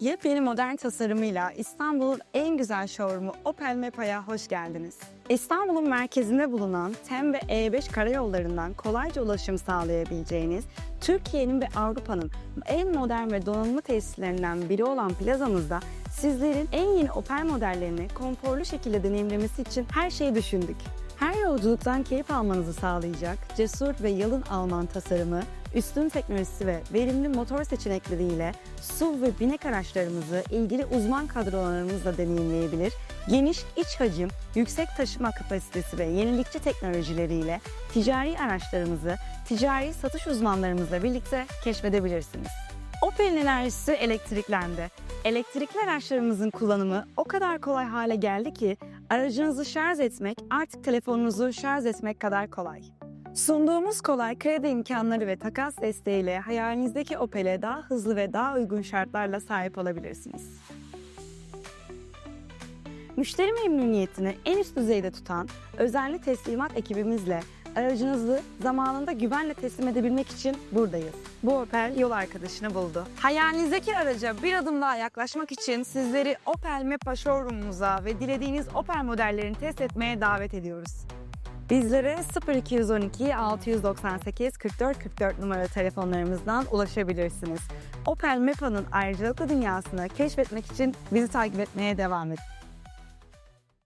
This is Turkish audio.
Yepyeni modern tasarımıyla İstanbul'un en güzel showroom'u Opel Mepa'ya hoş geldiniz. İstanbul'un merkezinde bulunan TEM ve E5 karayollarından kolayca ulaşım sağlayabileceğiniz, Türkiye'nin ve Avrupa'nın en modern ve donanımlı tesislerinden biri olan plazamızda sizlerin en yeni Opel modellerini konforlu şekilde deneyimlemesi için her şeyi düşündük. Her yolculuktan keyif almanızı sağlayacak cesur ve yalın Alman tasarımı, üstün teknolojisi ve verimli motor seçenekleriyle SUV ve binek araçlarımızı ilgili uzman kadrolarımızla deneyimleyebilir, geniş iç hacim, yüksek taşıma kapasitesi ve yenilikçi teknolojileriyle ticari araçlarımızı ticari satış uzmanlarımızla birlikte keşfedebilirsiniz. Opel'in enerjisi elektriklendi. Elektrikli araçlarımızın kullanımı o kadar kolay hale geldi ki aracınızı şarj etmek artık telefonunuzu şarj etmek kadar kolay. Sunduğumuz kolay kredi imkanları ve takas desteğiyle hayalinizdeki Opel'e daha hızlı ve daha uygun şartlarla sahip olabilirsiniz. Müşteri memnuniyetini en üst düzeyde tutan özenli teslimat ekibimizle aracınızı zamanında güvenle teslim edebilmek için buradayız. Bu Opel yol arkadaşını buldu. Hayalinizdeki araca bir adım daha yaklaşmak için sizleri Opel Mepa showroom'umuza ve dilediğiniz Opel modellerini test etmeye davet ediyoruz. Bizlere 0212 698 44 44 numaralı telefonlarımızdan ulaşabilirsiniz. Opel Mepa'nın ayrıcalıklı dünyasını keşfetmek için bizi takip etmeye devam edin.